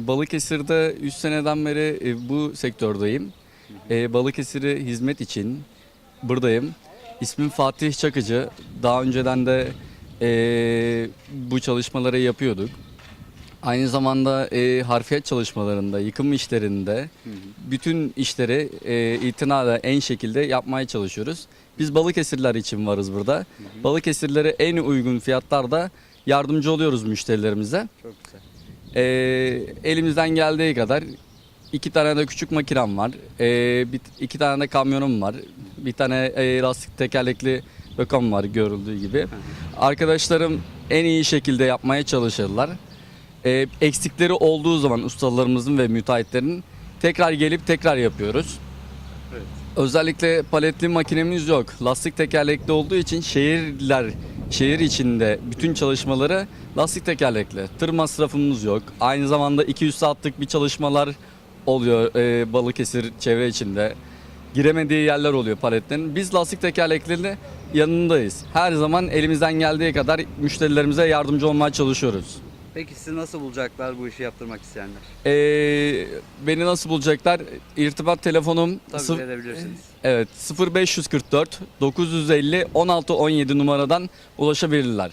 Balıkesir'de 3 seneden beri e, bu sektördeyim. E, Balıkesir'e hizmet için buradayım. İsmim Fatih Çakıcı. Daha önceden de e, bu çalışmaları yapıyorduk. Aynı zamanda e, harfiyat çalışmalarında, yıkım işlerinde bütün işleri e, itinayla en şekilde yapmaya çalışıyoruz. Biz Balıkesirler için varız burada. Balıkesirlere en uygun fiyatlarda yardımcı oluyoruz müşterilerimize. Çok güzel. Ee, elimizden geldiği kadar iki tane de küçük makinem var. Ee, bir, iki tane de kamyonum var. Bir tane e, lastik tekerlekli bakım var görüldüğü gibi. Arkadaşlarım en iyi şekilde yapmaya çalışırlar. Ee, eksikleri olduğu zaman ustalarımızın ve müteahhitlerin tekrar gelip tekrar yapıyoruz. Evet. Özellikle paletli makinemiz yok. Lastik tekerlekli olduğu için şehirler, şehir içinde bütün çalışmaları lastik tekerlekli. Tır masrafımız yok. Aynı zamanda 200 saatlik bir çalışmalar oluyor e, Balıkesir çevre içinde. Giremediği yerler oluyor paletlerin. Biz lastik tekerleklerinin yanındayız. Her zaman elimizden geldiği kadar müşterilerimize yardımcı olmaya çalışıyoruz. Peki sizi nasıl bulacaklar bu işi yaptırmak isteyenler? Ee, beni nasıl bulacaklar? İrtibat telefonum Tabii sıf- edebilirsiniz. Evet 0544 950 16 17 numaradan ulaşabilirler.